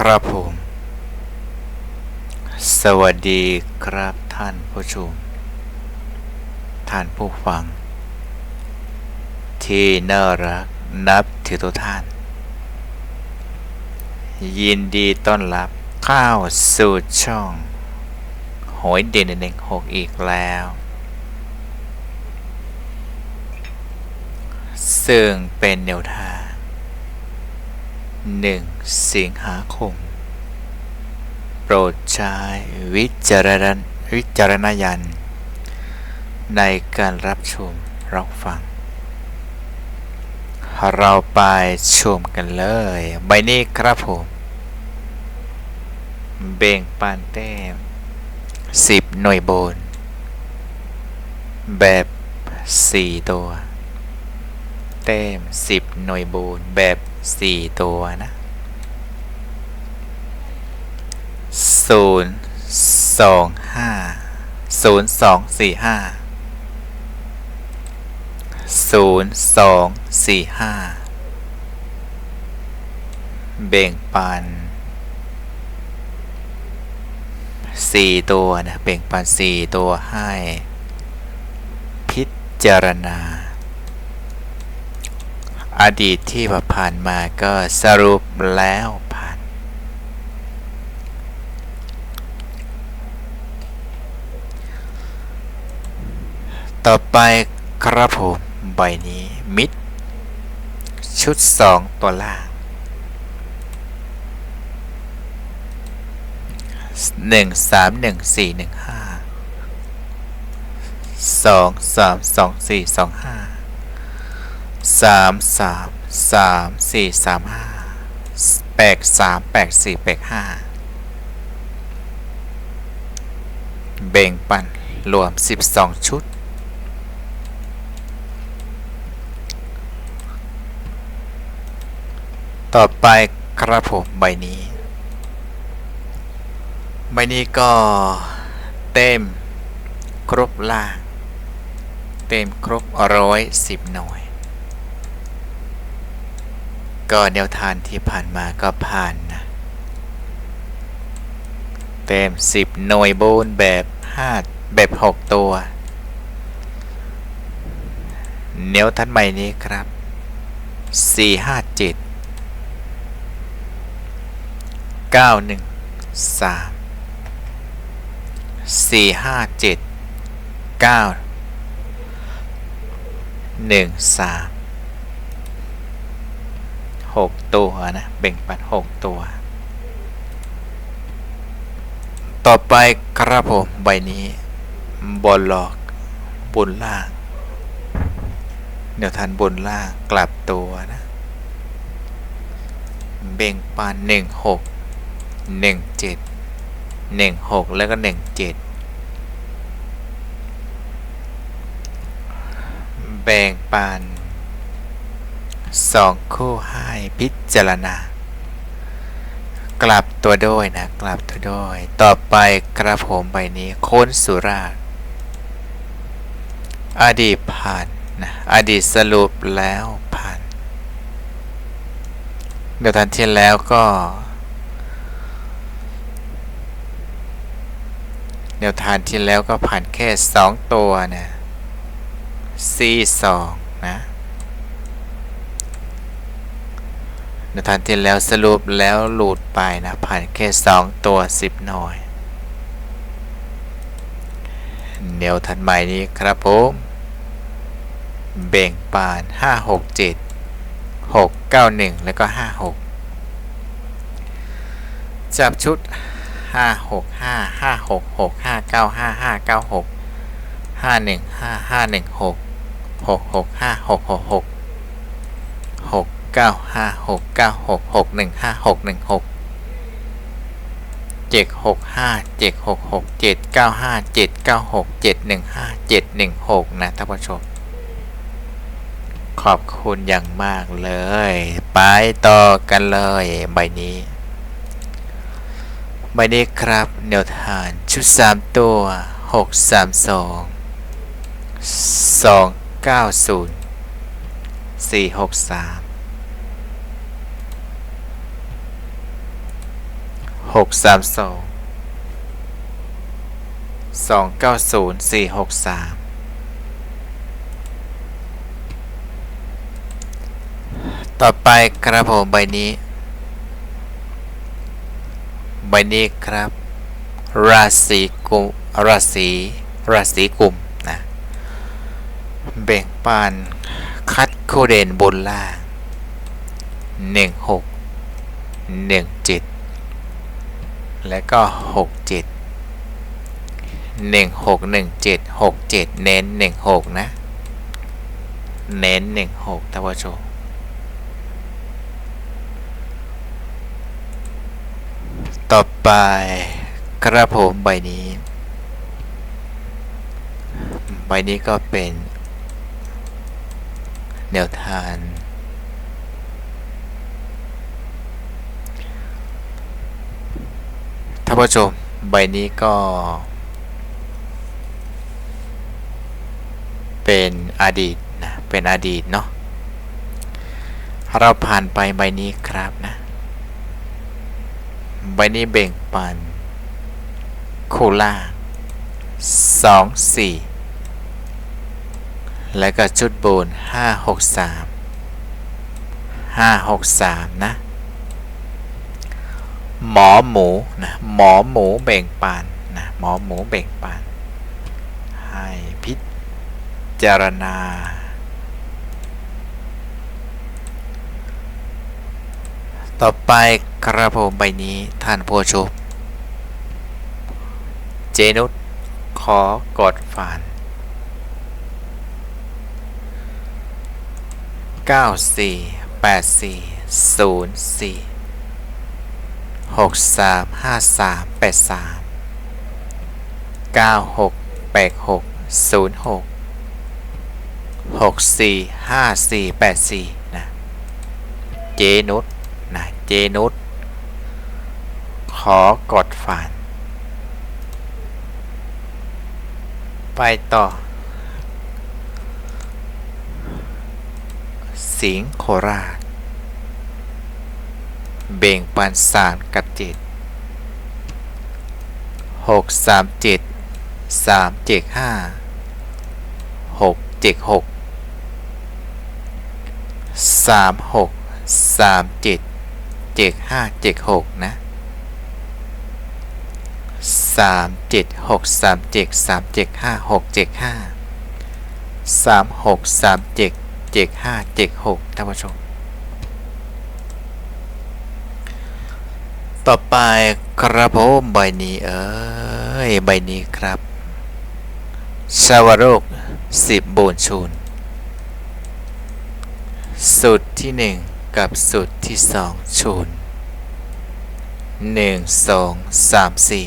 ครับผม สวัสดีครับท่านผู้ชม ท่านผู้ฟัง ที่น่ารักนับถือทุกท่าน ยินดีต้อนรับเข้าสู่ช่องหอยเด่นหนึ่งหกอีกแล้ว ซึ่งเป็นแนวทาง หนึ่งสิงหาคม โปรดใช้วิจารณวิจารณญาณในการรับชมรับฟัง เราไปชมกันเลย ใบนี้ครับผม เบ่งปานแต้มสิบหน่วยบน แบบสี่ตัว แต้มสิบหน่วยบนแบบ สี่ตัวนะศูนย์สองห้าศูนย์สองสี่ห้าศูนย์สองสี่ห้าเบ่งปันสี่ตัวนะเบ่งปันสี่ตัวให้ พิจารณา อดีตที่ผ่านมาก็สรุปแล้วผ่าน ต่อไปครับผมใบนี้ มิด ชุดสองตัวล่างหนึ่งสามหนึ่งสี่หนึ่งห้า สามสามสามสี่สามห้าแปดสามแปดสี่แปดห้าเบ่งปันรวม 12 ชุด ต่อไปครับผมใบนี้ ใบนี้ก็เต็มครบล่าง เต็มครบร้อยสิบหน่วย ก็แนวทางที่ผ่านมาก็ผ่านนะเต็มสิบหน่วยบูนแบบห้าแบบหกตัวแนวทันใหม่นี้ครับสี่ห้าเจ็ด เก้าหกตัวนะเบ่งปันหกตัว ต่อไปครับผมใบนี้บอลหลอกบนล่างเดี๋ยวทันบนล่างกลับตัวนะเบ่งปานหนึ่งหกหนึ่งเจ็ดหนึ่งหกแล้วก็หนึ่งเจ็ดแบ่งปาน สองคู่ให้พิจารณา กลับตัวด้วยนะ กลับตัวด้วยต่อไปกระผมใบนี้ โค้นสุราษอดีตผ่านนะอดีตสรุปแล้วผ่าน เดี๋ยวทันที่แล้วก็ เดี๋ยวทานที่แล้วก็ผ่านแค่สองตัวนะ C2 นะ ในทานที่แล้วสรุปแล้วหลุดไปนะ ผ่านแค่ 2 ตัว 10 หน่อยเดี๋ยวทันใหม่นี้ครับผมเบ่งปาน 5 6 7 6 9 1 แล้วก็ 5 6 จับชุด 565 566 595 596 515 516 665 666 6 5 5 6 6 5 9 5 5 9 6 5 1 5 5 1 6 6 6 5 6 6 6 6 9 5 6 9 6 6 1 5 6 1 6 7 6 5 7 6 6 7 9 5 7 9 6 7 1 5 7 1 6นะท่านผู้ชม ขอบคุณอย่างมากเลย ไปต่อกันเลยใบนี้ใบนี้ครับแนวทางชุด 3 ตัว 6 3 2 2 9 0 4 6 3 หกสามสองสองเก้าศูนย์สี่หกสามต่อไปครับผมใบนี้ ใบนี้ครับ ราศีกุมราศีราศีกุมนะแบ่งปันคัดคู่เด่นบนล่างหนึ่งหกหนึ่งเจ็ด และก็หกเจ็ดหนึ่งหกหนึ่งเจ็ดหกเจ็ดเน้นหนึ่งหกนะ เน้นหนึ่งหกท่านผู้ชมต่อไปกระผมใบนี้ ใบนี้ก็เป็นแนวทางท่านผู้ชมใบนี้ก็ เป็นอดีตนะ เป็นอดีตเนาะเราผ่านไปใบนี้ครับนะ ใบนี้เบ่งปันโคล่าสองสี่แล้วก็ชุดโบนห้าหกสามห้าหกสามนะ หมอหมูนะหมอหมูเบ่งปานนะหมอหมูเบ่งปาน ให้พิจารณา ต่อไปกระผมใบนี้ท่านผู้ชมเจนุสขอกดฝันเก้าสี่แปดสี่ศูนย์สี่หกสามห้าสามแปดสามเก้าหกแปดหกศูนย์หกหกสี่ห้าสี่แปดสี่นะเจนุสนะเจนุสขอกดฝัน ไปต่อ สิงโคราช เบ่งปันสารกับเจ็ดหกสามเจ็ดสามเจ็ดห้าหกเจ็ดหกสามหกสามเจ็ดเจ็ดห้าเจ็ดหกนะสามเจ็ดหกสามเจ็ดสามเจ็ดห้าหกเจ็ดห้าสามหกสามเจ็ดเจ็ดห้าเจ็ดหกท่านผู้ชม ต่อไปกระผมใบนี้เอ้ยใบนี้ครับชาวโรคสิบโบนชูนสุดที่หนึ่งกับสุดที่สองชูนหนึ่งสองสามสี่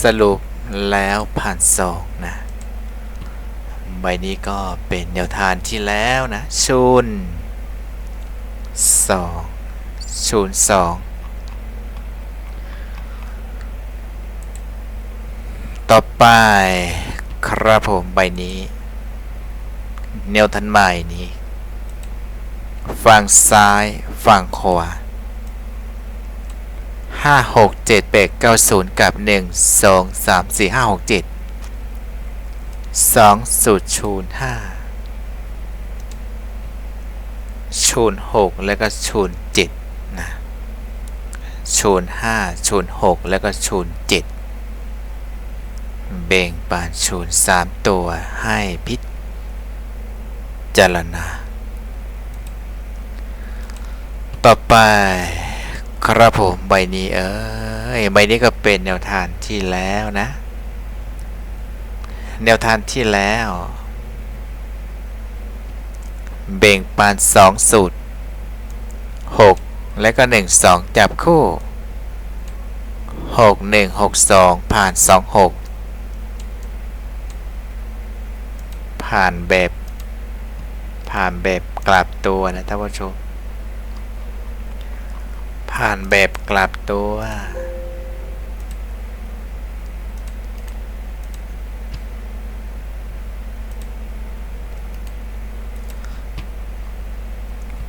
สรุปแล้วผ่านสองนะใบนี้ก็เป็นแนวทางที่แล้วนะชูนสองชูนสอง ต่อไปครับผมใบนี้แนวทันใหม่นี้ ฝั่งซ้ายฝั่งขวาห้าหกเจ็ดแปดเก้าศูนย์กับหนึ่งสองสามสี่ห้าหกเจ็ดสองสูตรชูนห้าชูนหกแล้วก็ชูนเจ็ดนะชูนห้าชูนหกแล้วก็ชูนเจ็ด เบ่งปานชูนสามตัวให้พิจารณา ต่อไปครับผมใบนี้เออใบนี้ก็เป็นแนวทางที่แล้วนะ แนวทางที่แล้ว เบ่งปานสองสูตร 6 และก็ 1 2 จับคู่ 6 1 6 2 ผ่าน 2 6 ผ่านแบบ ผ่านแบบกลับตัวนะท่านผู้ชม ผ่านแบบกลับตัว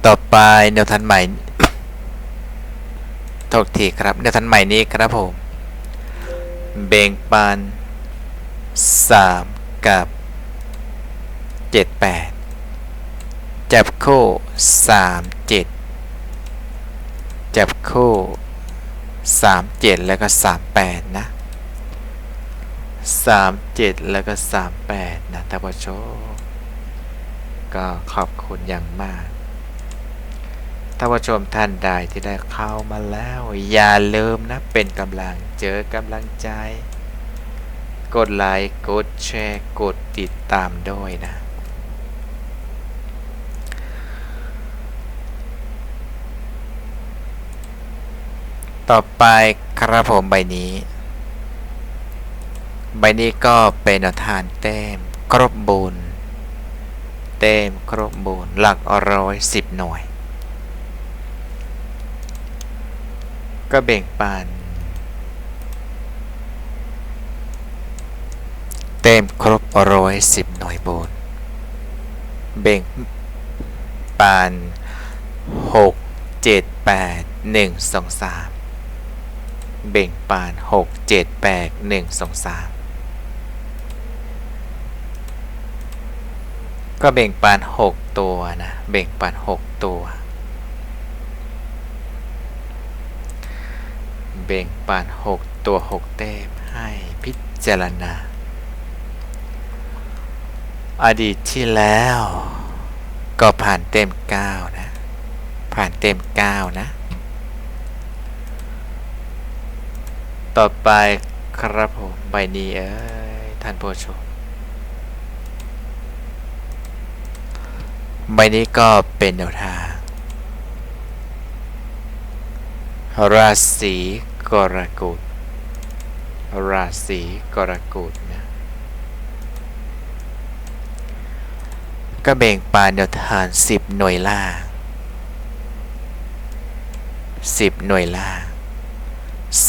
ต่อไปแนวทันใหม่ต่ทษทีครับในทันใหม่นี้ครับผม เบ่งปันสามกับ เจ็ดแปดจับคู่สามเจ็ดจับคู่สามเจ็ดแล้วก็สามแปดนะสามเจ็ดแล้วก็สามแปดนะท่านผู้ชมก็ขอบคุณอย่างมากท่านผู้ชมท่านใดที่ได้เข้ามาแล้ว อย่าลืมนะเป็นกำลังเจอกำลังใจ กดไลค์กดแชร์ กดติดตามด้วยนะ ต่อไปครับผมใบนี้ ใบนี้ก็เป็นแนวทานแต้มครบบุญแต้มครบบุญหลักร้อยสิบหน่วย ก็แบ่งปันเต็มครบร้อยสิบหน่วยบุญแบ่งปันหกเจ็ดแปดหนึ่งสองสาม แบ่งปันหกเจ็ดแปดหนึ่งสองสามก็แบ่งปันหกตัวนะแบ่งปันหกตัว เบ่งปานหกตัวหกเต้มให้พิจารณา อดีตที่แล้ว ก็ผ่านเต็มเก้านะ ผ่านเต็มเก้านะ ต่อไปครับผมใบนี้เอ้ยท่านผู้ชมใบนี้ก็เป็นแนวทาง ราศีกรกฎราศีกรกฎนะก็แบ่งปานแนวทานสิบหน่วยล่างสิบหน่วยล่าง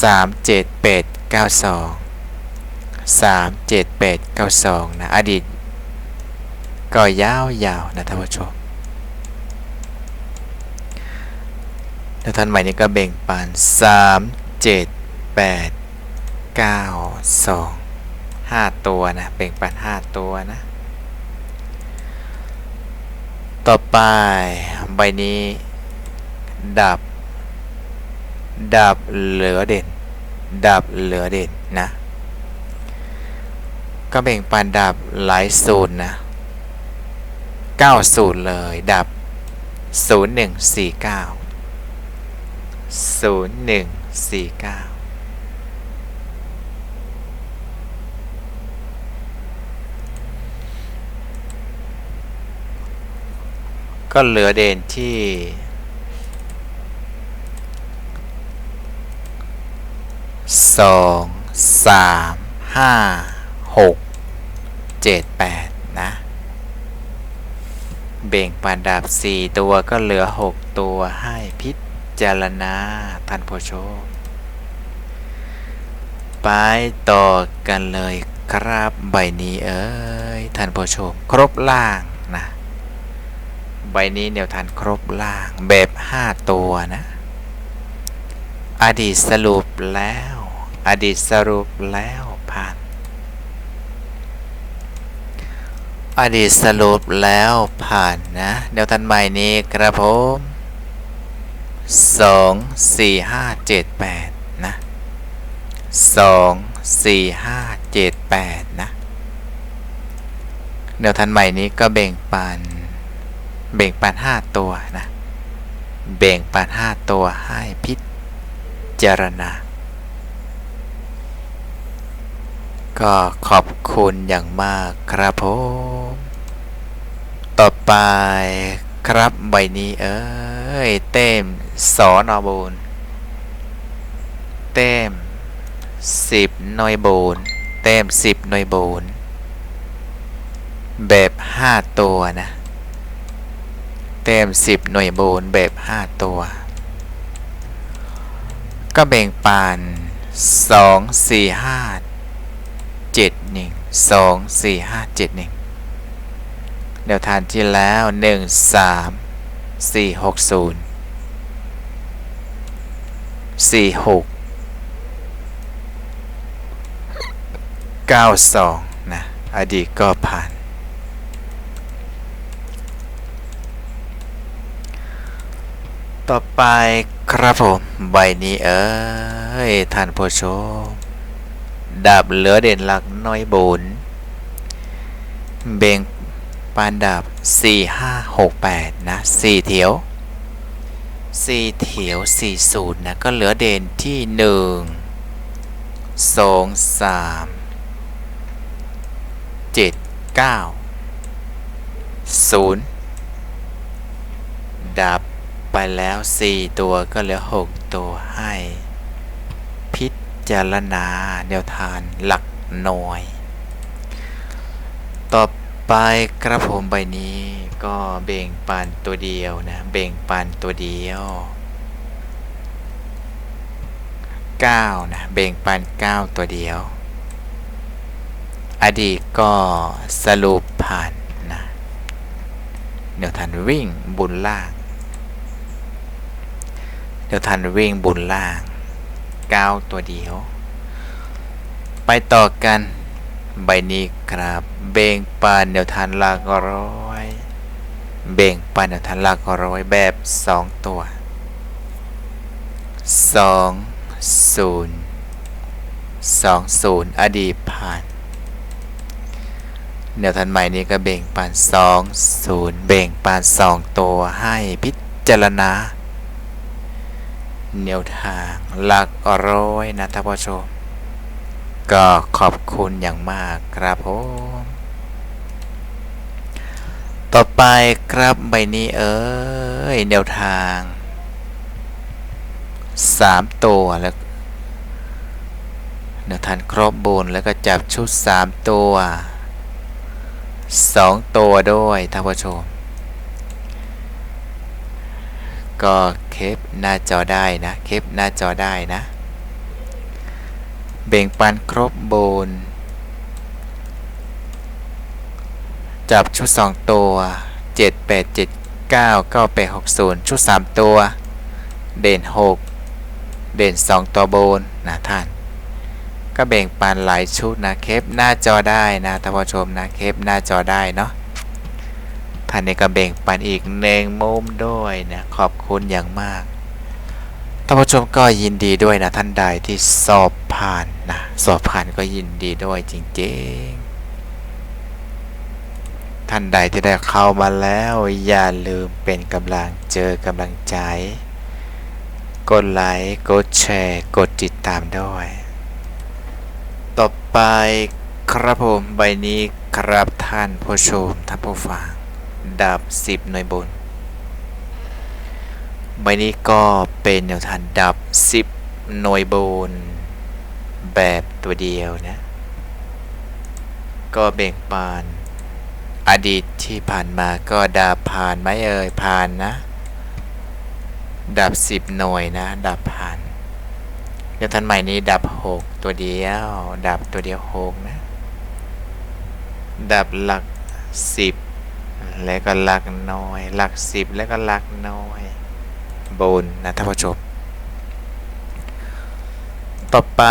สามเจ็ดแปดเก้าสองสามเจ็ดแปดเก้าสองนะอดีต ก็ยาวๆนะท่านผู้ชมแล้วท่านใหม่นี้ก็แบ่งปันสามเจ็ดแปดเก้าสองห้าตัวนะแบ่งปันห้าตัวนะ ต่อไปใบนี้ดับ ดับเหลือเด่น ดับเหลือเด่นนะก็แบ่งปันดับหลายศูนย์นะเก้าศูนย์เลยดับศูนย์หนึ่งสี่เก้าศูนย์หนึ่งสี่เก้าก็เหลือเด่นที่ สองสามห้าหกเจ็ดแปดนะ เบ่งปันดับสี่ตัวก็เหลือหกตัวให้พิจารณาท่านผู้ชม ไปต่อกันเลยครับใบนี้เอ้ยท่านผู้ชม ครบล่างนะ ใบนี้แนวท่านครบล่างแบบ 5 ตัวนะ อดีตสรุปแล้ว อดีตสรุปแล้วผ่าน อดีตสรุปแล้วผ่านนะแนวทานใหม่นี้กระผมสองสี่ห้าเจ็ดแปดนะสองสี่ห้าเจ็ดแปดนะแนวทันใหม่นี้ก็แบ่งปันแบ่งปันห้าตัวนะแบ่งปันห้าตัวให้พิจารณา ก็ขอบคุณอย่างมากครับผมต่อไปครับใบนี้เอ้ยเต็มสอนอบูนเต็มสิบหน่วยบูนเต็มสิบหน่วยบูนแบบห้าตัวนะเต็มสิบหน่วยบูนแบบห้าตัว ก็แบ่งปานสองสี่ห้า สองสี่ห้าเจ็ดหนึ่งเดี๋ยวทานที่แล้วหนึ่งสามสี่หกศูนย์สี่หกเก้าสองนะอดีตก็ผ่านต่อไปครับผม ใบนี้เอ้ย ท่านผู้ชม ดับเหลือเด่นหลักน้อยบุญเบ่งปานดับ 4 5 6 8 นะ 4 เถียว 4 เถียว40นะ ก็เหลือเด่นที่ 1 2 3 7 9 0 ดับไปแล้ว 4 ตัวก็เหลือ 6 ตัวให้ จารณาแนวทานหลักหน่วย ต่อไปกระผมใบนี้ก็เบ่งปานตัวเดียวนะ เบ่งปานตัวเดียว 9 นะ เบ่งปาน 9 ตัวเดียว อดีตก็สรุปผ่านนะเดี๋ยวทันวิ่งบุญล่างเดี๋ยวทันวิ่งบุญล่าง 9ตัวเดียว ไปต่อกันใบนี้ครับเบ่งปานเดี๋ยวทันหลักร้อยเบ่งปานเดี๋ยวทันหลักร้อยแบบ 2 ตัว 2 0 2 0 อดีตผ่าน แนวทันใหม่นี้ก็เบ่งปาน 2 0 เบ่งปาน 2 ตัวให้พิจารณา แนวทางหลักร้อยนะท่านผู้ชม ก็ขอบคุณอย่างมากครับผม ต่อไปครับใบนี้เอ้ยแนวทาง 3 ตัวแล้วแนวทางครบบนแล้วก็จับชุด 3 ตัว 2 ตัวด้วยท่านผู้ชม ก็เคปหน้าจอได้นะ เคปหน้าจอได้นะเบ่งปันครบโบน จับชุด 2 ตัว 7 8 7 9 9 8 6 0 ชุด 3 ตัว เด่น 6 เด่น 2 ตัวบนนะท่าน ก็แบ่งปันหลายชุดนะ เคปหน้าจอได้นะท่านผู้ชมนะ เคปหน้าจอได้เนาะ ท่านนี้ก็แบ่งปันอีกหนึ่งมุมด้วยนะขอบคุณอย่างมากท่านผู้ชมก็ยินดีด้วยนะท่านใดที่สอบผ่านนะสอบผ่านก็ยินดีด้วยจริงๆ ท่านใดที่ได้เข้ามาแล้ว อย่าลืมเป็นกำลังเจอกำลังใจ กดไลค์กดแชร์กดติดตามด้วย ต่อไปครับผมใบนี้ครับท่านผู้ชมท่านผู้ฟัง ดับ10 หน่วยบน ใบนี้ก็เป็นแนวทางดับ10 หน่วยบน แบบตัวเดียวนะ ก็เบ่งปาน อดีตที่ผ่านมาก็ดับผ่านไหมเอ่ยผ่านนะดับ10 หน่วยนะดับผ่านเดี๋ยวทันใหม่นี้ดับ 6 ตัวเดียว ดับตัวเดียว 6 นะ ดับหลัก 10 แล้วก็หลักน้อยหลัก10แล้วก็หลักน้อยบนนะท่านผู้ชมต่อไป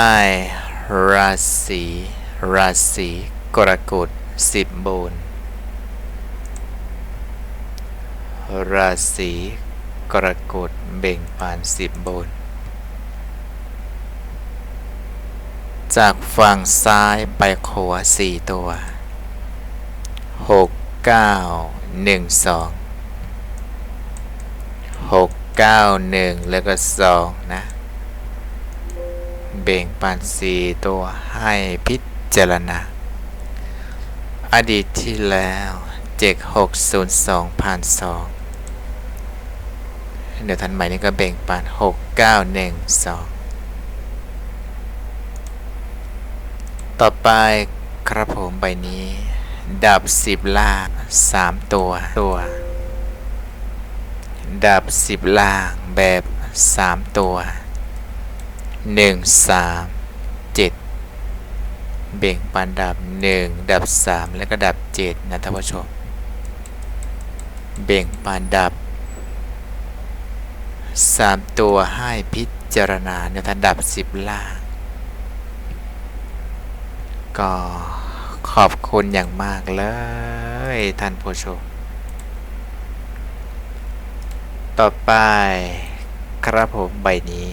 ราศีราศีกรกฎ10บบนราศีกรกฎเบ่งปาน10บบนจากฝั่งซ้ายไปขวา4ตัว 6 9 1 2 6 9 1แล้วก็2นะ เบ่งปัน4ตัวให้พิจารณา อดีตที่แล้ว7602ผ่าน2เดี๋ยวทันใหม่นี้ก็เบ่งปัน6912ต่อไปครับผมใบนี้ ดับ10ล่าง3ตัวตัว ดับ10ล่างแบบ3ตัว1 3 7เจ็ดเบ่งปันดับ1ดับ3แล้วก็ดับ7นะท่านผู้ชม เบ่งปันดับสามตัวให้พิจารณาในทันดับสิบล่าง ก็ ขอบคุณอย่างมากเลย ท่านผู้ชม ต่อไปครับผมใบนี้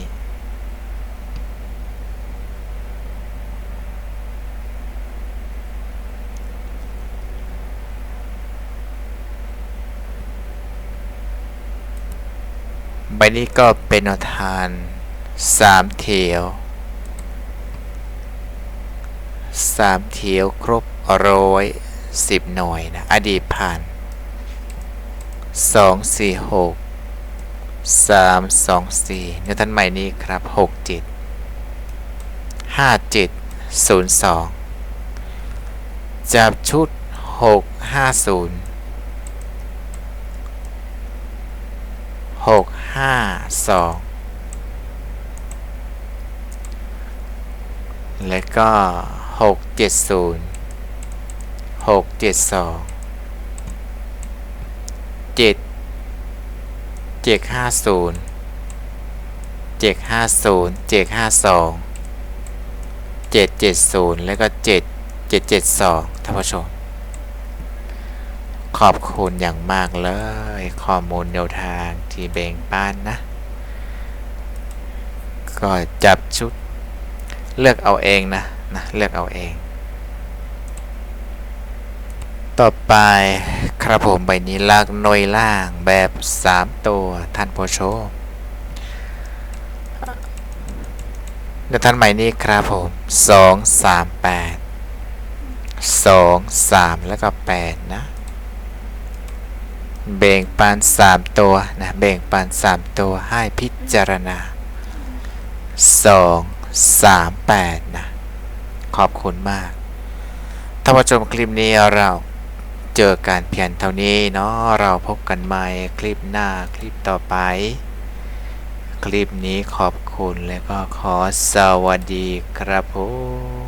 ใบนี้ก็เป็นแนวทานสามเทียว สามเทียวครบร้อยสิบหน่วยนะอดีตผ่านสองสี่หกสามสองสี่ในวทันใหม่นี้ครับหกเจ็ดห้าเจ็ดศูนย์สองจับชุดหกห้าศูนย์หกห้าสองแล้วก็ หกเจ็ดศูนย์หกเจ็ดสองเจ็ดเจ็ดห้าศูนย์เจ็ดห้าศูนย์เจ็ดห้าสองเจ็ดเจ็ดศูนย์แล้วก็เจ็ดเจ็ดเจ็ดสองท่านผู้ชม ขอบคุณอย่างมากเลย ข้อมูลแนวทางที่แบ่งปันนะ ก็จับชุดเลือกเอาเองนะ นะเลือกเอาเอง ต่อไปครับผมใบนี้ลากน่วยล่างแบบ 3 ตัวท่านผู้ชมเดี๋ยวท่านใหม่นี้ครับผม 2 3 8 2 3 แล้วก็ 8 นะแบ่งปันสามตัวนะแบ่งปันสามตัวให้พิจารณาสองสามแปดนะ ขอบคุณมากท่านผู้ชมคลิปนี้เราเจอการเพียนเท่านี้เนาะเราพบกันใหม่คลิปหน้าคลิปต่อไป คลิปนี้ขอบคุณและก็ขอสวัสดีครับผม